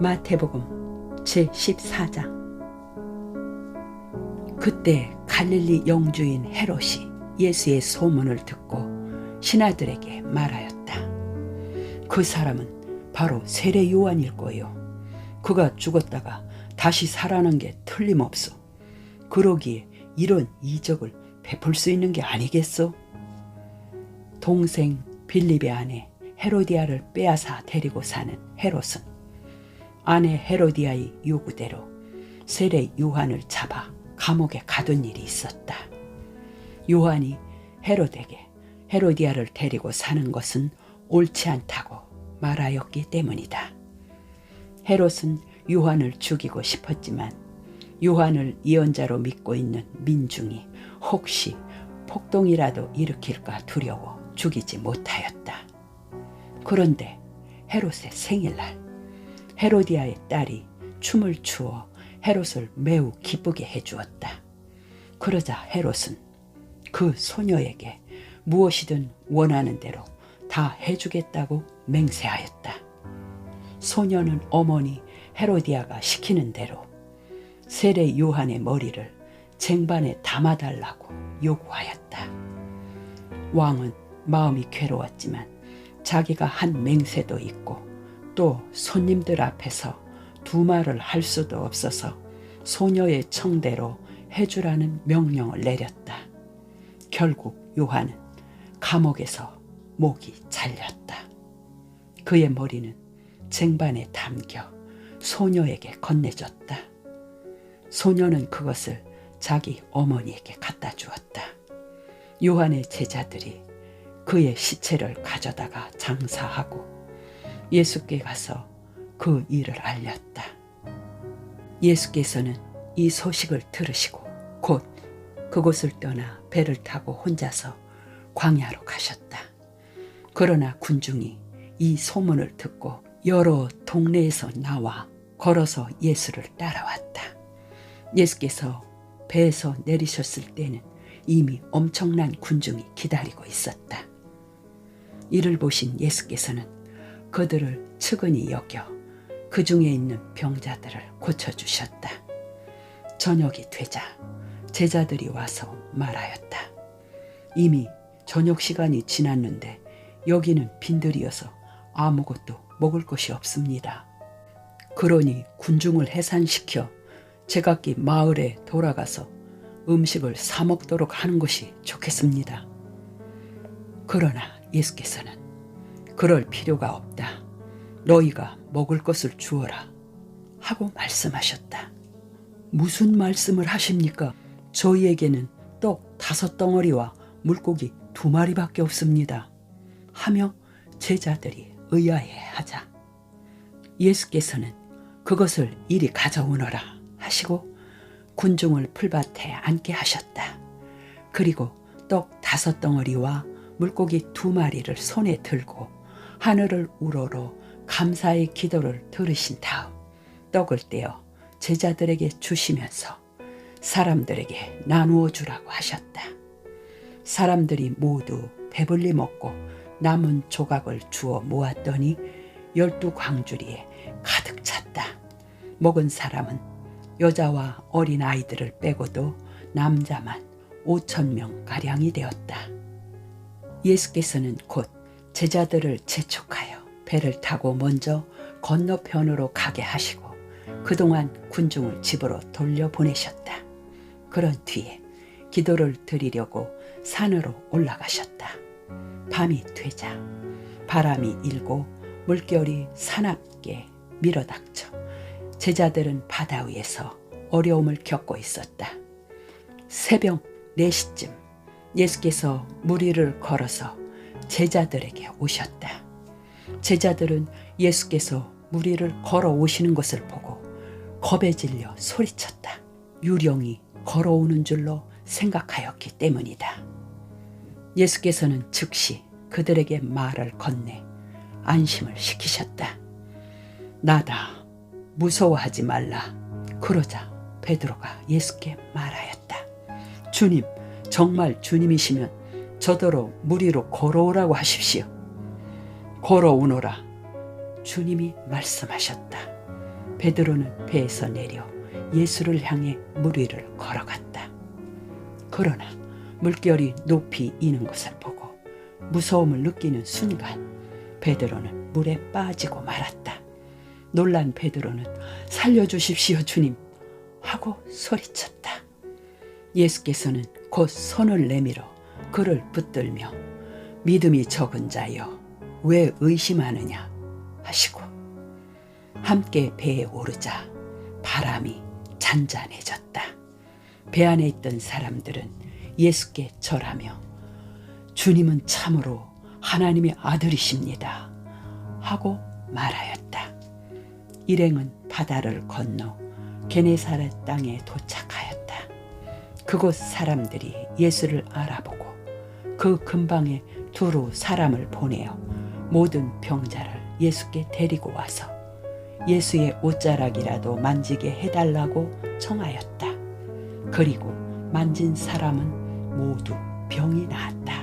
마태복음 제14장 그때 갈릴리 영주인 헤롯이 예수의 소문을 듣고 신하들에게 말하였다. 그 사람은 바로 세례 요한일 거요. 그가 죽었다가 다시 살아난 게 틀림없어. 그러기에 이런 이적을 베풀 수 있는 게 아니겠소? 동생 빌립의 아내 헤로디아를 빼앗아 데리고 사는 헤롯은 아내 헤로디아의 요구대로 세례 요한을 잡아 감옥에 가둔 일이 있었다. 요한이 헤롯에게 헤로디아를 데리고 사는 것은 옳지 않다고 말하였기 때문이다. 헤롯은 요한을 죽이고 싶었지만 요한을 예언자로 믿고 있는 민중이 혹시 폭동이라도 일으킬까 두려워 죽이지 못하였다. 그런데 헤롯의 생일날 헤로디아의 딸이 춤을 추어 헤롯을 매우 기쁘게 해주었다. 그러자 헤롯은 그 소녀에게 무엇이든 원하는 대로 다 해주겠다고 맹세하였다. 소녀는 어머니 헤로디아가 시키는 대로 세례 요한의 머리를 쟁반에 담아달라고 요구하였다. 왕은 마음이 괴로웠지만 자기가 한 맹세도 있고 또 손님들 앞에서 두 말을 할 수도 없어서 소녀의 청대로 해주라는 명령을 내렸다. 결국 요한은 감옥에서 목이 잘렸다. 그의 머리는 쟁반에 담겨 소녀에게 건네줬다. 소녀는 그것을 자기 어머니에게 갖다 주었다. 요한의 제자들이 그의 시체를 가져다가 장사하고 예수께 가서 그 일을 알렸다. 예수께서는 이 소식을 들으시고 곧 그곳을 떠나 배를 타고 혼자서 광야로 가셨다. 그러나 군중이 이 소문을 듣고 여러 동네에서 나와 걸어서 예수를 따라왔다. 예수께서 배에서 내리셨을 때는 이미 엄청난 군중이 기다리고 있었다. 이를 보신 예수께서는 그들을 측은히 여겨 그 중에 있는 병자들을 고쳐주셨다. 저녁이 되자 제자들이 와서 말하였다. 이미 저녁 시간이 지났는데 여기는 빈들이어서 아무것도 먹을 것이 없습니다. 그러니 군중을 해산시켜 제각기 마을에 돌아가서 음식을 사 먹도록 하는 것이 좋겠습니다. 그러나 예수께서는 그럴 필요가 없다. 너희가 먹을 것을 주어라. 하고 말씀하셨다. 무슨 말씀을 하십니까? 저희에게는 떡 다섯 덩어리와 물고기 두 마리밖에 없습니다. 하며 제자들이 의아해 하자. 예수께서는 그것을 이리 가져오너라 하시고 군중을 풀밭에 앉게 하셨다. 그리고 떡 다섯 덩어리와 물고기 두 마리를 손에 들고 하늘을 우러러 감사의 기도를 들으신 다음 떡을 떼어 제자들에게 주시면서 사람들에게 나누어 주라고 하셨다. 사람들이 모두 배불리 먹고 남은 조각을 주어 모았더니 열두 광주리에 가득 찼다. 먹은 사람은 여자와 어린 아이들을 빼고도 남자만 오천 명 가량이 되었다. 예수께서는 곧 제자들을 재촉하여 배를 타고 먼저 건너편으로 가게 하시고 그동안 군중을 집으로 돌려보내셨다. 그런 뒤에 기도를 드리려고 산으로 올라가셨다. 밤이 되자 바람이 일고 물결이 사납게 밀어닥쳐 제자들은 바다 위에서 어려움을 겪고 있었다. 새벽 4시쯤 예수께서 무리를 걸어서 제자들에게 오셨다. 제자들은 예수께서 무리를 걸어 오시는 것을 보고 겁에 질려 소리쳤다. 유령이 걸어오는 줄로 생각하였기 때문이다. 예수께서는 즉시 그들에게 말을 건네 안심을 시키셨다. 나다. 무서워하지 말라. 그러자 베드로가 예수께 말하였다. 주님, 정말 주님이시면 저더러 무리로 걸어오라고 하십시오. 걸어오너라. 주님이 말씀하셨다. 베드로는 배에서 내려 예수를 향해 물 위를 걸어갔다. 그러나 물결이 높이 이는 것을 보고 무서움을 느끼는 순간 베드로는 물에 빠지고 말았다. 놀란 베드로는 살려주십시오 주님 하고 소리쳤다. 예수께서는 곧 손을 내밀어 그를 붙들며 믿음이 적은 자여 왜 의심하느냐 하시고 함께 배에 오르자 바람이 잔잔해졌다. 배 안에 있던 사람들은 예수께 절하며 주님은 참으로 하나님의 아들이십니다 하고 말하였다. 일행은 바다를 건너 게네사렛 땅에 도착하였다. 그곳 사람들이 예수를 알아보고 그 근방에 두루 사람을 보내어 모든 병자를 예수께 데리고 와서 예수의 옷자락이라도 만지게 해달라고 청하였다. 그리고 만진 사람은 모두 병이 나았다.